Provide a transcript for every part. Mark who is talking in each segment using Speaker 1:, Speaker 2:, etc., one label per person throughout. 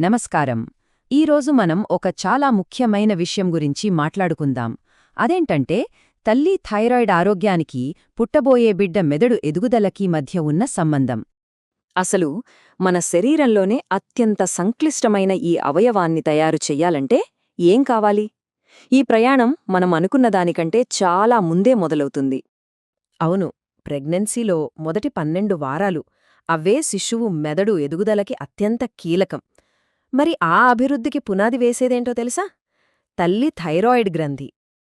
Speaker 1: నమస్కారం. ఈరోజు మనం ఒక చాలా ముఖ్యమైన విషయం గురించి మాట్లాడుకుందాం. అదేంటంటే తల్లి థైరాయిడ్ ఆరోగ్యానికి పుట్టబోయే బిడ్డ మెదడు ఎదుగుదలకి మధ్య ఉన్న సంబంధం.
Speaker 2: అసలు మన శరీరంలోనే అత్యంత సంక్లిష్టమైన ఈ అవయవాన్ని తయారు చెయ్యాలంటే ఏం కావాలి? ఈ ప్రయాణం మనం అనుకున్న దానికంటే చాలా ముందే మొదలవుతుంది.
Speaker 3: అవును ప్రెగ్నెన్సీలో మొదటి పన్నెండు వారాలు అవే శిశువు మెదడు ఎదుగుదలకి అత్యంత కీలకం. మరి ఆ అభివృద్ధికి పునాది వేసేదేంటో తెలుసా? తల్లి థైరాయిడ్ గ్రంథి.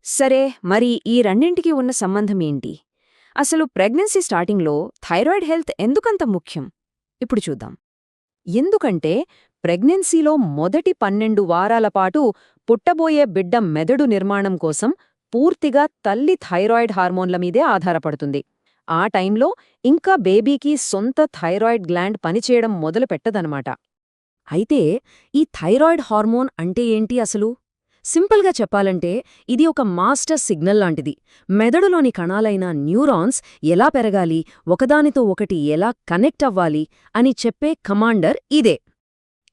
Speaker 2: సరే మరి ఈ రెండింటికి ఉన్న సంబంధం ఏంటి? అసలు ప్రెగ్నెన్సీ స్టార్టింగ్లో థైరాయిడ్ హెల్త్ ఎందుకంత ముఖ్యం? ఇప్పుడు చూద్దాం. ఎందుకంటే ప్రెగ్నెన్సీలో మొదటి పన్నెండు వారాల పాటు పుట్టబోయే బిడ్డ మెదడు నిర్మాణం కోసం పూర్తిగా తల్లి థైరాయిడ్ హార్మోన్ల మీదే ఆధారపడుతుంది. ఆ టైంలో ఇంకా బేబీకి సొంత థైరాయిడ్ గ్లాండ్ పనిచేయడం మొదలు పెట్టదనమాట
Speaker 3: అయితే ఈ థైరాయిడ్ హార్మోన్ అంటే ఏంటి అసలు? సింపుల్గా చెప్పాలంటే ఇది ఒక మాస్టర్ సిగ్నల్ లాంటిది. మెదడులోని కణాలైన న్యూరాన్స్ ఎలా పెరగాలి ఒకదానితో ఒకటి ఎలా కనెక్ట్ అవ్వాలి అని చెప్పే కమాండర్ ఇదే.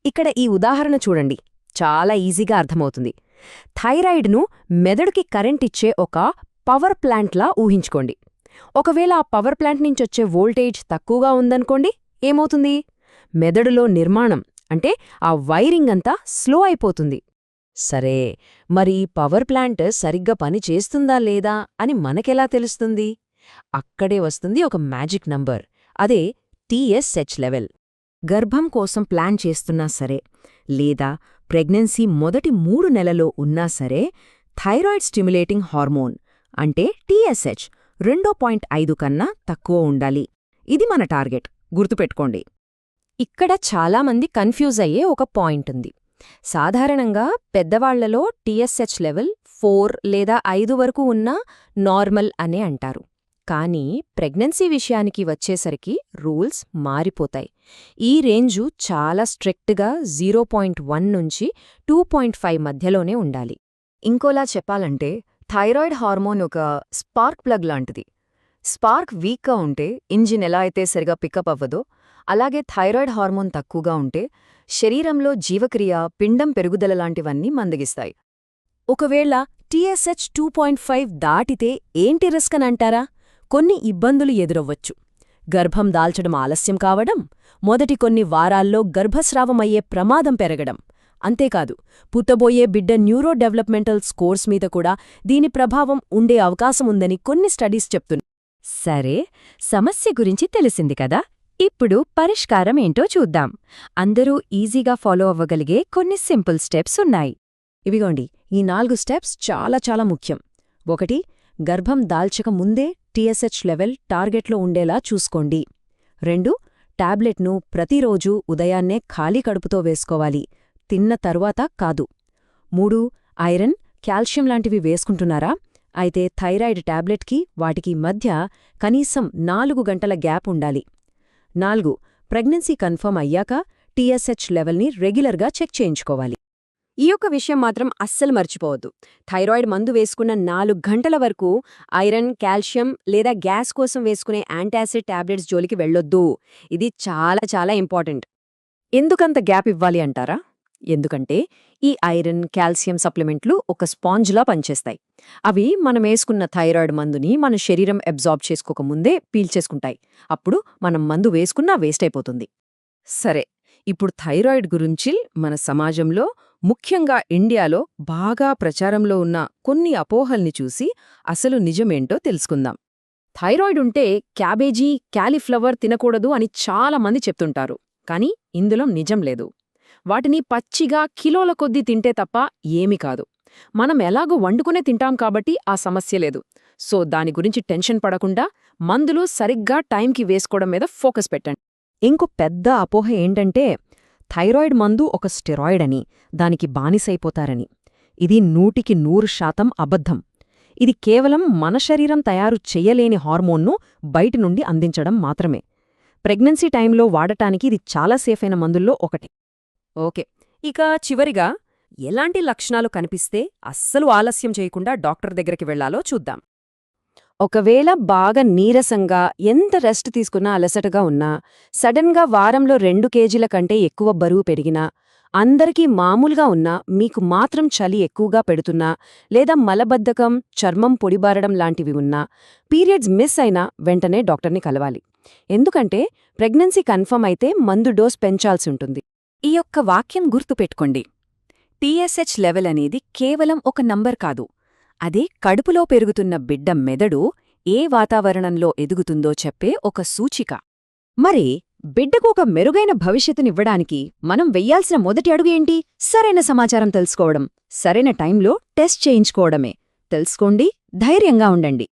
Speaker 3: ఇక్కడ ఈ ఉదాహరణ చూడండి. చాలా ఈజీగా అర్థమవుతుంది. థైరాయిడ్ను మెదడుకి కరెంట్ ఇచ్చే ఒక పవర్ ప్లాంట్లా ఊహించుకోండి. ఒకవేళ ఆ పవర్ ప్లాంట్ నుంచొచ్చే వోల్టేజ్ తక్కువగా ఉందనుకోండి ఏమవుతుంది? మెదడులో నిర్మాణం అంటే ఆ వైరింగ్ అంతా స్లో అయిపోతుంది. సరే మరి పవర్ ప్లాంట్ సరిగ్గా పని చేస్తుందా లేదా అని మనకెలా తెలుస్తుంది? అక్కడే వస్తుంది ఒక మ్యాజిక్ నంబర్ అదే టీఎస్హెచ్ లెవెల్. గర్భం కోసం ప్లాన్ చేస్తున్నా సరే లేదా ప్రెగ్నెన్సీ మొదటి మూడు నెలలో ఉన్నా సరే థైరాయిడ్ స్టిమ్యులేటింగ్ హార్మోన్ అంటే టీఎస్హెచ్ రెండో పాయింట్ ఐదు కన్నా తక్కువ ఉండాలి. ఇది మన టార్గెట్ గుర్తుపెట్టుకోండి. ఇక్కడ చాలామంది కన్ఫ్యూజ్ అయ్యే ఒక పాయింట్ ఉంది. సాధారణంగా పెద్దవాళ్ళలో టీఎస్హెచ్ లెవెల్ ఫోర్ లేదా ఐదు వరకు ఉన్న నార్మల్ అనే అంటారు. కానీ ప్రెగ్నెన్సీ విషయానికి వచ్చేసరికి రూల్స్ మారిపోతాయి. ఈ రేంజు చాలా స్ట్రిక్ట్గా జీరో పాయింట్ వన్ నుంచి టూ పాయింట్ ఫైవ్ మధ్యలోనే ఉండాలి.
Speaker 2: ఇంకోలా చెప్పాలంటే థైరాయిడ్ హార్మోన్ ఒక స్పార్క్ ప్లగ్ లాంటిది. స్పార్క్ వీక్గా ఉంటే ఇంజిన్ ఎలా అయితే సరిగా పికప్ అవ్వదో అలాగే థైరాయిడ్ హార్మోన్ తక్కువగా ఉంటే శరీరంలో జీవక్రియ పిండం పెరుగుదల లాంటివన్నీ మందగిస్తాయి.
Speaker 3: ఒకవేళ టీఎస్హెచ్ టూ పాయింట్ ఫైవ్ దాటితే ఏంటి రిస్క్ అంటారా? కొన్ని ఇబ్బందులు ఎదురవ్వచ్చు. గర్భం దాల్చడం ఆలస్యం కావడం మొదటి కొన్ని వారాల్లో గర్భస్రావమయ్యే ప్రమాదం పెరగడం. అంతేకాదు పుట్టబోయే బిడ్డ న్యూరో డెవలప్మెంటల్ స్కోర్స్ మీద కూడా దీని ప్రభావం ఉండే అవకాశముందని కొన్ని స్టడీస్ చెప్తున్నాయి
Speaker 1: సరే సమస్య గురించి తెలిసింది కదా? ఇప్పుడు పరిష్కారం ఏంటో చూద్దాం. అందరూ ఈజీగా ఫాలో అవ్వగలిగే కొన్ని సింపుల్ స్టెప్స్ ఉన్నాయి.
Speaker 3: ఇవిగోండి ఈ నాలుగు స్టెప్స్ చాలా చాలా ముఖ్యం. ఒకటి గర్భం దాల్చక ముందే టీఎస్హెచ్ లెవెల్ టార్గెట్లో ఉండేలా చూసుకోండి. రెండు టాబ్లెట్ను ప్రతిరోజూ ఉదయాన్నే ఖాళీ కడుపుతో వేసుకోవాలి. తిన్న తరువాత కాదు. మూడు ఐరన్ కాల్షియం లాంటివి వేసుకుంటున్నారా? అయితే థైరాయిడ్ టాబ్లెట్కి వాటికి మధ్య కనీసం నాలుగు గంటల గ్యాప్ ఉండాలి. నాలుగు ప్రెగ్నెన్సీ కన్ఫర్మ్ అయ్యాక టీఎస్హెచ్ లెవెల్ని రెగ్యులర్గా చెక్ చేయించుకోవాలి.
Speaker 2: ఈ యొక్క విషయం మాత్రం అస్సలు మర్చిపోవద్దు. థైరాయిడ్ మందు వేసుకున్న నాలుగు గంటల వరకు ఐరన్ కాల్షియం లేదా గ్యాస్ కోసం వేసుకునే యాంటాసిడ్ టాబ్లెట్స్ జోలికి వెళ్ళొద్దు. ఇది చాలా చాలా ఇంపార్టెంట్. ఎందుకంత గ్యాప్ ఇవ్వాలి అంటారా? ఎందుకంటే ఈ ఐరన్ కాల్షియం సప్లిమెంట్లు ఒక స్పాంజ్లా పనిచేస్తాయి. అవి మనం వేసుకున్న థైరాయిడ్ మందుని మన శరీరం అబ్జార్బ్ చేసుకోకముందే పీల్చేసుకుంటాయి అప్పుడు మనం మందు వేసుకున్నా వేస్ట్ అయిపోతుంది.
Speaker 3: సరే ఇప్పుడు థైరాయిడ్ గురించి మన సమాజంలో ముఖ్యంగా ఇండియాలో బాగా ప్రచారంలో ఉన్న కొన్ని అపోహల్ని చూసి అసలు నిజమేంటో తెలుసుకుందాం. థైరాయిడ్ ఉంటే క్యాబేజీ క్యాలీఫ్లవర్ తినకూడదు అని చాలా మంది చెప్తుంటారు. కానీ ఇందులో నిజం లేదు. వాటిని పచ్చిగా కిలోల కొద్దీ తింటే తప్ప ఏమీ కాదు. మనం ఎలాగో వండుకునే తింటాం కాబట్టి ఆ సమస్య లేదు. సో దాని గురించి టెన్షన్ పడకుండా మందులు సరిగ్గా టైంకి వేసుకోవడం మీద ఫోకస్ పెట్టండి. ఇంకో పెద్ద అపోహ ఏంటంటే థైరాయిడ్ మందు ఒక స్టెరాయిడ్ అని దానికి బానిసైపోతారని. ఇది నూటికి నూరు శాతం అబద్ధం. ఇది కేవలం మన శరీరం తయారు చెయ్యలేని హార్మోన్ను బయటి నుండి అందించడం మాత్రమే. ప్రెగ్నెన్సీ టైంలో వాడటానికి ఇది చాలా సేఫైన మందుల్లో ఒకటి. ఓకే. ఇక చివరిగా ఎలాంటి లక్షణాలు కనిపిస్తే అస్సలు ఆలస్యం చేయకుండా డాక్టర్ దగ్గరికి వెళ్ళాలో చూద్దాం.
Speaker 2: ఒకవేళ బాగా నీరసంగా ఎంత రెస్ట్ తీసుకున్నా అలసటగా ఉన్నా సడన్గా వారంలో రెండు కేజీల కంటే ఎక్కువ బరువు పెరిగినా అందరికీ మామూలుగా ఉన్నా మీకు మాత్రం చలి ఎక్కువగా పెడుతున్నా లేదా మలబద్ధకం చర్మం పొడిబారడం లాంటివి ఉన్నా పీరియడ్స్ మిస్ అయినా వెంటనే డాక్టర్ని కలవాలి. ఎందుకంటే ప్రెగ్నెన్సీ కన్ఫర్మ్ అయితే మందు డోస్ పెంచాల్సి ఉంటుంది.
Speaker 1: ఈ యొక్క వాక్యం గుర్తుపెట్టుకోండి. టీఎస్హెచ్ లెవెల్ అనేది కేవలం ఒక నంబర్ కాదు. అది కడుపులో పెరుగుతున్న బిడ్డ మెదడు ఏ వాతావరణంలో ఎదుగుతుందో చెప్పే ఒక సూచిక. మరి బిడ్డకు ఒక మెరుగైన భవిష్యత్తునివ్వడానికి మనం వెయ్యాల్సిన మొదటి అడుగు ఏంటి? సరైన సమాచారం తెలుసుకోవడం. సరైన టైంలో టెస్ట్ చేయించుకోవడమే. తెలుసుకోండి ధైర్యంగా ఉండండి.